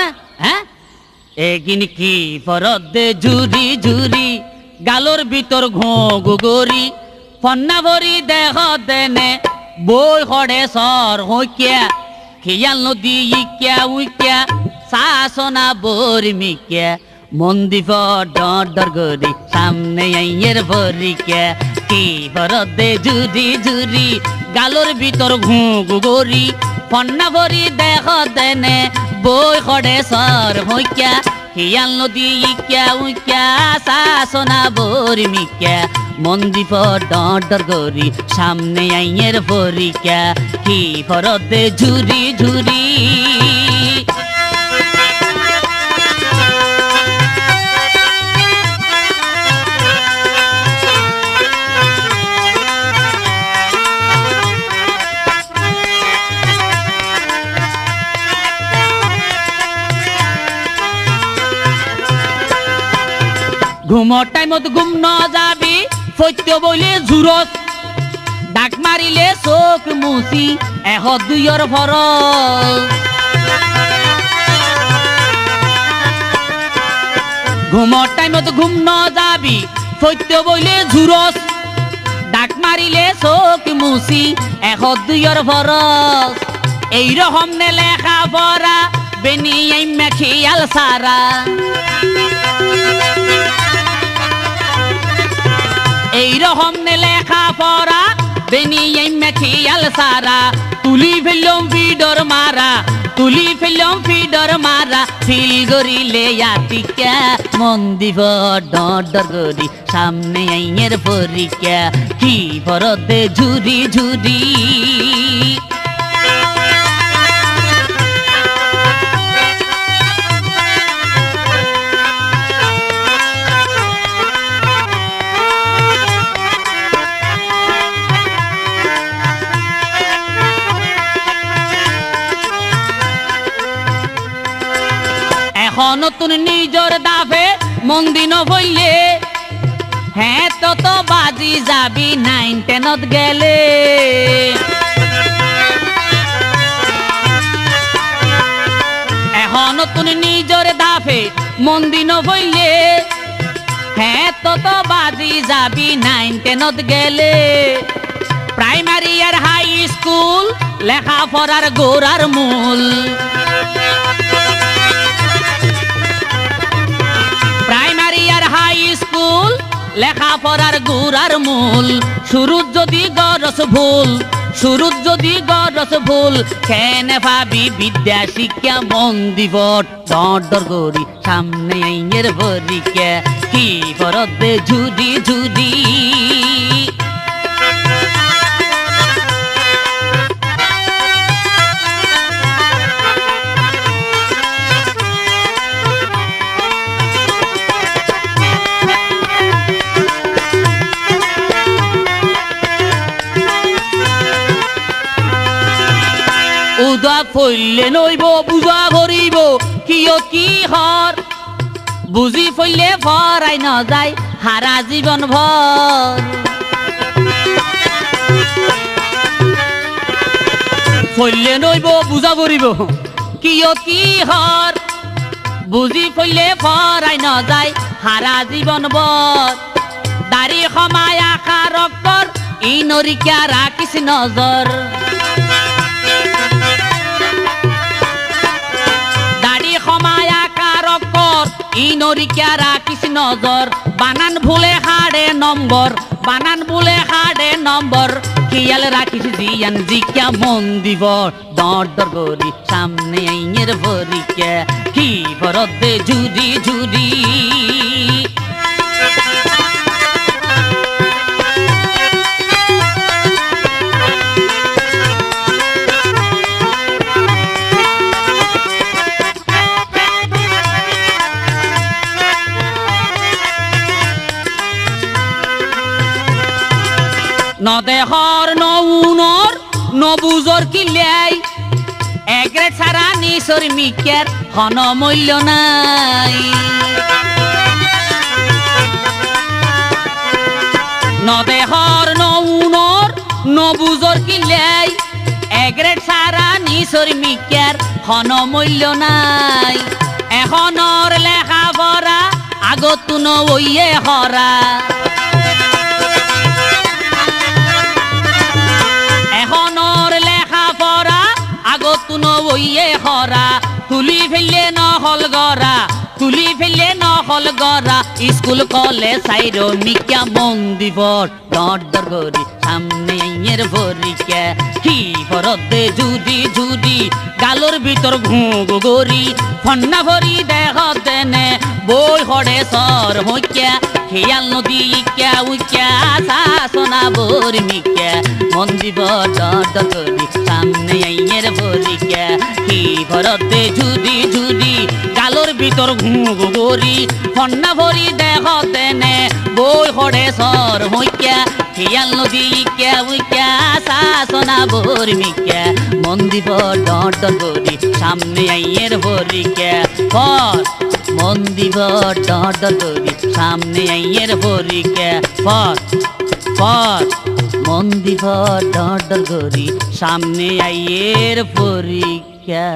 না? হ্যাঁ? এগিন কি ফরত দে জুরি জুরি গালোর ভিতর ঘো গুগরি ফন্না ভরি দেহ দেনে, বই হড়ে সর হইকিয়া, খিয়াল নদী ইকিয়া উইকিয়া, শাসনা বরি মিকিয়া মন্দিফ ডর ডর গরি সামনে আইয়ের ভরিকে কি ভরত দে জুরি জুরি গালোর ভিতর ঘু গুগরি ফন্না ভরি দেখ দেনে বই খড়ে সর হইকা হিয়াল নদী ইক্যা, উইক্যা, শাসনা বরি মিক্যা মন্দিপ ডর ডর গরি সামনে আইয়ের ভরিকা কি ভরত দে ঝুরি ঝুরি। ঘুমর টাইমত ঘুম ন যাবি, সত্য বলে জুরত ডাক মারিলে চোখ মুচি এশ দুইৰ ফৰ ঘুমর টাইমত ঘুম ন যাবি, সত্য বলে জুরত ডাক মারিলে চোখ মুচি এশ দুইৰ ফরস এই রকম নে লেখা পড়া বেনি খেয়াল সারা। এই লেখা পড়া বেনি খেয়াল সারা তুলি ফেললাম ফিডর মারা তুলি ফেললাম ফিডর মারা ফিল গরিলে আতিকা মন দিব ডর গরি সামনে আইয়ের পরীক্ষা কি ভরতে ঝুরি ঝুরি নতুন নিজর দাফে মন্দিন হইলে। হ্যাঁ তত বাজি যাবি, নাইন টেনত গেলে। এখন নতুন নিজর দাফে মন্দিন হইলে। হ্যাঁ তত বাজি যাবি, নাইন টেনত গেলে। প্রাইমারি আর হাই স্কুল লেখা পড়ার গোড়ার মূল। স্কুল লেখাপড়ার গুড়ার মূল শুরুত যদি গরস ভুল শুরুত যদি গরস ভুল, খেনে ভাবি বিদ্যা শিক্ষা মন দিব ডর গরি সামনে আইনের ভরিকে কি করবে ঝুরি ঝুরি? ফইলে নইব বুজা ভরিব, কিয় কি হর? বুজি ফইলে ভরাই ন যায়, হারা জীবন ভর। ফইলে নইব বুজা ভরিব, কিয় কি হর? বুজি ফইলে ভরাই ন যায়, হারা জীবন ভর। দাড়ি সমায় আশা ৰক্তৰ ই নৰিকা ৰাখিছ নজৰ কারকর ই নরিকা রাখিস নজর বানান ভুলে হাড়ে নম্বর, বানান ভুলে হাড়ে নম্বর। খেয়াল রাখিস জিয়ান জিকা মন দিব, দর দর গরি সামনে আইনের ভরিকে। কি বরদে ঝুরি ঝুরি নদেহর নউনর নবুজর কিলাই এগ্রেড সারা নিসর মিকের হন মূল্য নাই। নদেহর নউনর নবুজর কিলাই এগ্রেড সারা নিচর মিক্যার হন মূল্য নাই। এখনৰ লেখা পঢ়া আগতো নইয়ে হৰা আগতো হরা, তুলি ফেললে নহল গৰা তুলি ফেললে নহল গৰা স্কুল কলেজ সাইর মিকা মন দিবর দর দর করি, সামনে আইয়ের ভরিকা। কি ফরদে জুদি জুদি, গালোর ভিতর ঘু গরি ফন্না ভরি দেহ দেনে বই হড়ে সর হইকা খেয়াল নদী ইকা উইকা শাসনা বর মিকা মন দিব করি, সামনে আইয়ের ভরিকা কি ভরতে ঝুদি ঝুদি গালোর ভিতর ঘু গরি ফন্না ভরি দেহ দেনে বই হড়ে সর হইকা খেয়াল নদী ইকা উইকা শাসনা বর মিকা মন দিব করি, সামনে আইয়ের ভরিকা পর। মন দিব ডর করি সামনে আইয়ের ভরিকা পর। পর। মন দিব ডর করি সামনে আইয়ের পরীক্ষা